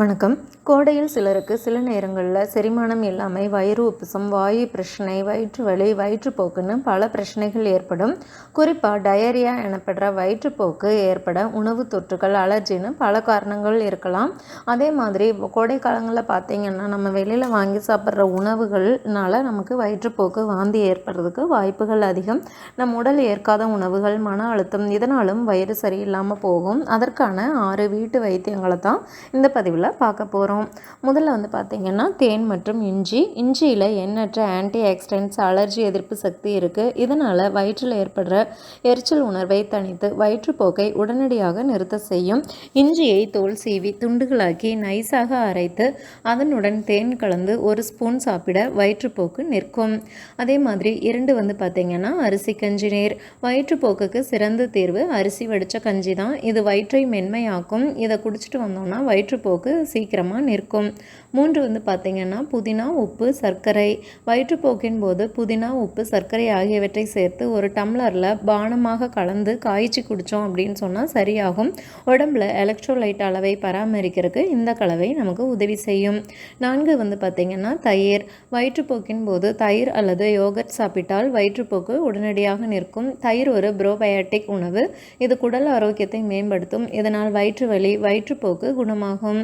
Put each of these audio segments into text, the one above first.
வணக்கம். கோடையில் சிலருக்கு சில நேரங்களில் செரிமானம் இல்லாமல் வயிறு உப்புசம் வாயு பிரச்சனை வயிற்று வலி வயிற்றுப்போக்குன்னு பல பிரச்சனைகள் ஏற்படும். குறிப்பாக டயரியா எனப்படுற வயிற்றுப்போக்கு ஏற்பட உணவு தொற்றுகள் அலர்ஜின்னு பல காரணங்கள் இருக்கலாம். அதே மாதிரி கோடை காலங்களில் பார்த்திங்கன்னா நம்ம வெளியில் வாங்கி சாப்பிட்ற உணவுகள்னால நமக்கு வயிற்றுப்போக்கு வாந்தி ஏற்படுறதுக்கு வாய்ப்புகள் அதிகம். நம் உடல் ஏற்காத உணவுகள் மன அழுத்தம் இதனாலும் வயிறு சரியில்லாமல் போகும். அதற்கான ஆறு வீட்டு வைத்தியங்களை தான் இந்த பதிவில் பார்க்க போகிறோம் முதல்ல வந்து பார்த்திங்கன்னா தேன் மற்றும் இஞ்சி. இஞ்சியில் எண்ணற்ற ஆன்டி ஆக்சிடென்ட்ஸ் அலர்ஜி எதிர்ப்பு சக்தி இருக்குது இதனால் வயிற்றில் ஏற்படுற எரிச்சல் உணர்வை தணித்து வயிற்றுப்போக்கை உடனடியாக நிறுத்த செய்யும். இஞ்சியை தோல் சீவி துண்டுகளாக்கி நைஸாக அரைத்து அதனுடன் தேன் கலந்து ஒரு ஸ்பூன் சாப்பிட வயிற்றுப்போக்கு நிற்கும். அதே மாதிரி இரண்டு வந்து பார்த்திங்கன்னா அரிசி கஞ்சி நீர். வயிற்றுப்போக்குக்கு சிறந்த தீர்வு அரிசி வடித்த கஞ்சி தான். இது வயிற்றை மென்மையாக்கும். இதை குடிச்சிட்டு வந்தோம்னா வயிற்றுப்போக்கு சீக்கிரமாக நிற்கும். மூன்று வந்து பார்த்திங்கன்னா புதினா உப்பு சர்க்கரை. வயிற்றுப்போக்கின் போது புதினா உப்பு சர்க்கரை ஆகியவற்றை சேர்த்து ஒரு டம்ளரில் பானமாக கலந்து காய்ச்சி குடித்தோம் அப்படின்னு சொன்னால் சரியாகும். உடம்புல எலக்ட்ரோலைட் அளவை பராமரிக்கிறதுக்கு இந்த கலவை நமக்கு உதவி செய்யும். நான்கு வந்து பார்த்திங்கன்னா தயிர். வயிற்றுப்போக்கின் போது தயிர் அல்லது யோகட் சாப்பிட்டால் வயிற்றுப்போக்கு உடனடியாக நிற்கும். தயிர் ஒரு ப்ரோபயோட்டிக் உணவு. இது குடல் ஆரோக்கியத்தை மேம்படுத்தும். இதனால் வயிற்று வலி வயிற்றுப்போக்கு குணமாகும்.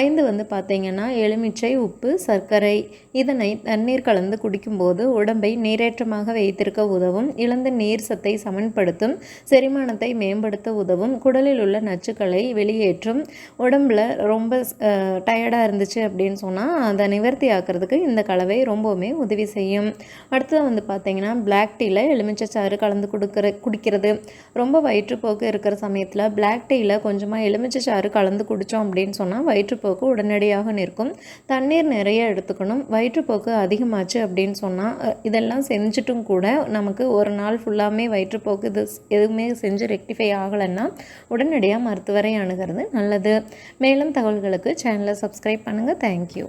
ஐந்து வந்து பார்த்திங்கன்னா எலுமிச்சை உப்பு சர்க்கரை இதனை தண்ணீர் கலந்து குடிக்கும்போது உடம்பை நீரேற்றமாக வைத்திருக்க உதவும் இழந்த நீர் சத்தை சமன்படுத்தும் செரிமானத்தை மேம்படுத்த உதவும் குடலில் உள்ள நச்சுக்களை வெளியேற்றும் உடம்புல ரொம்ப டயர்டாக இருந்துச்சு அப்படின்னு சொன்னால் அதை நிவர்த்தி ஆக்கிறதுக்கு இந்த கலவை ரொம்பவுமே உதவி செய்யும். அடுத்தது வந்து பார்த்திங்கன்னா பிளாக் டீயில் எலுமிச்சை சாறு கலந்து கொடுக்குற குடிக்கிறது. ரொம்ப வயிற்றுப்போக்கு இருக்கிற சமயத்தில் பிளாக் டீயில் கொஞ்சமாக எலுமிச்சை சாறு கலந்து குடித்தோம் அப்படின்னு சொன்னால் வயிற்றுப்போக்கு உடனடியாக நிற்கும். தண்ணீர் நிறைய எடுத்துக்கணும். வயிற்றுப்போக்கு அதிகமாச்சு அப்படின்னு சொன்னால் இதெல்லாம் செஞ்சுட்டும் கூட நமக்கு ஒரு நாள் ஃபுல்லாமே வயிற்றுப்போக்கு இது எதுவுமே செஞ்சு ரெக்டிஃபை ஆகலைன்னா உடனடியாக மருத்துவரை அணுகிறது நல்லது. மேலும் தகவல்களுக்கு சேனலை சப்ஸ்கிரைப் பண்ணுங்கள் தேங்க்யூ